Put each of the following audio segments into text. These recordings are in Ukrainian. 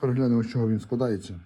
переглянемо, з чого він складається.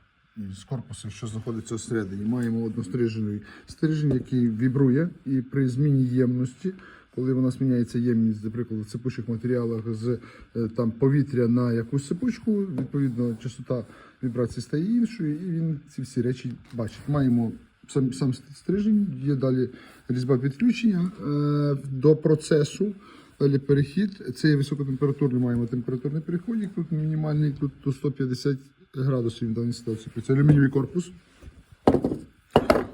З корпусу, що знаходиться всередині. Маємо однострижений стрижень, який вібрує, і при зміні ємності, коли вона зміняється ємність, наприклад, в сипучих матеріалах з е, там, повітря на якусь сипучку, відповідно, частота вібрації стає іншою, і він ці всі речі бачить. Маємо сам, сам стрижень, є далі різьба підключення е, до процесу. Далі перехід. Це є високотемпературний, маємо температурний переходник, тут мінімальний, тут до 150 градусів в даній ситуації. Це алюмінієвий корпус,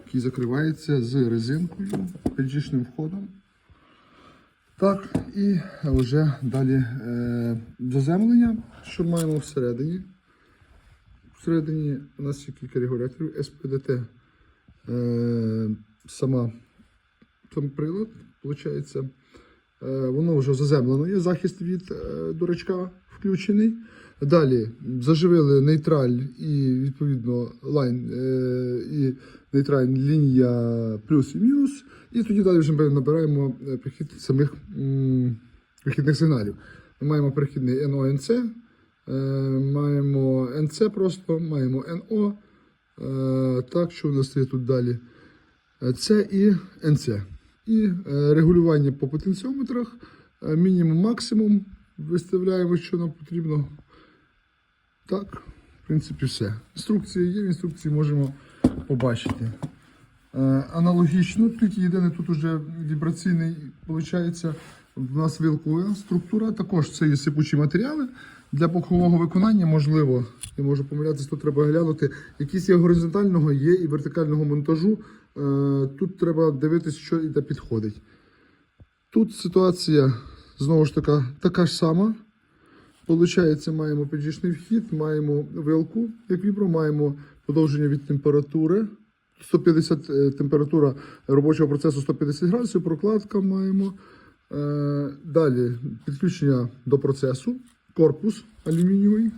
який закривається з резинкою, піджішним входом. Так, і вже далі е, заземлення, що маємо всередині. Всередині у нас є кілька регуляторів СПДТ. Е, сама сам прилад, виходить. Е, Воно вже заземлено, є захист від е, дурачка включений. Далі заживили нейтраль і відповідно лайн е, і нейтраль лінія плюс і мінус. І тоді далі вже ми набираємо прихід самих прихідних сигналів. Ми маємо перехідний НО-НЦ, е, маємо НЦ просто, маємо. Е, Так, що у нас є тут далі? Це і НЦ. І е, регулювання по потенціометрах, е, мінімум, максимум. Виставляємо, що нам потрібно. Так, в принципі, все. Інструкції є, в інструкції можемо побачити. Е, Аналогічно, тільки єдине тут уже вібраційний, виходить, в нас вилкова структура. Також це є сипучі матеріали. Для бокового виконання, можливо, я можу помилятися, тут треба глянути. Якісь є горизонтального, є і вертикального монтажу. Е, Тут треба дивитися, що і де підходить. Тут ситуація знову ж така, така ж сама. Получається, маємо піджішний вхід, маємо вилку, як вібро, маємо подовження від температури. 150 е, температура робочого процесу 150 градусів, прокладка маємо. Е, далі підключення до процесу, корпус алюмінієвий.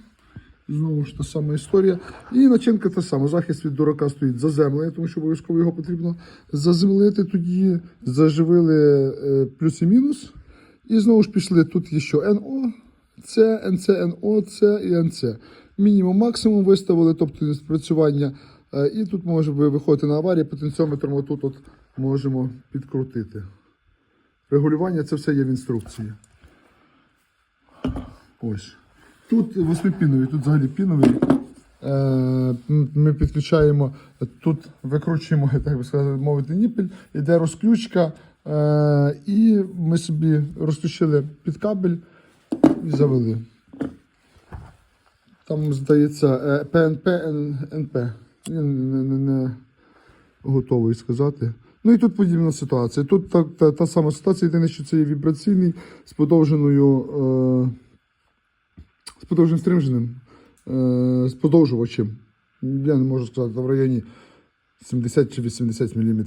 Знову ж та сама історія. І начинка та сама. Захист від дурака стоїть заземлення, тому що обов'язково його потрібно заземлити. Тоді заживили е, плюс і мінус. І знову ж пішли. Тут є що НО, С, НЦ, НО, С і НЦ. Мінімум, максимум виставили, тобто спрацювання. Е, І тут може виходити на аварію, потенціометром отут от можемо підкрутити. Регулювання це все є в інструкції. Ось. Тут восьмипіновий, тут взагалі піновий. Е, Ми підключаємо, тут викручуємо, так би сказати, мовити, ніпель, іде розключка, е, і ми собі розключили під кабель і завели. Там, здається, е, ПНП, НП. Я не, не, не готовий сказати. Ну і тут подібна ситуація. Тут та, та, та сама ситуація, єдине, що це є вібраційний з подовженою. Е, з подовженим стримженим, е, з подовжувачем. Я не можу сказати, в районі 70 чи 80 мм.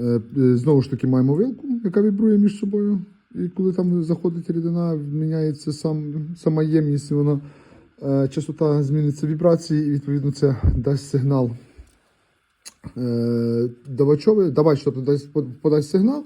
Е, е, знову ж таки, маємо вилку, яка вібрує між собою. І коли там заходить рідина, міняється сам, сама ємність, вона, частота зміниться вібрації, і відповідно це дасть сигнал давачовий, давач, тобто дасть, подасть сигнал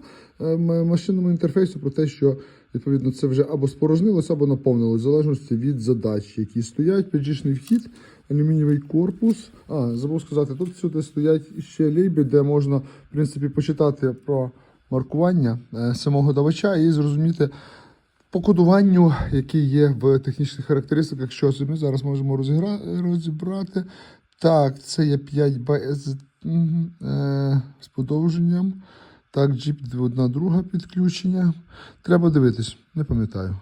машинному інтерфейсу про те, що відповідно це вже або спорожнилося, або наповнилось, в залежності від задач, які стоять. Піджішний вхід, алюмінієвий корпус. А, забув сказати, тут сюди стоять ще лейби, де можна, в принципі, почитати про маркування е, самого давача і зрозуміти. По кодуванню, які є в технічних характеристиках, що ми зараз можемо розігра... розібрати. Так, це є 5 з, мгм, е, з подовженням. Так, джіп одна друга підключення. Треба дивитись, не пам'ятаю.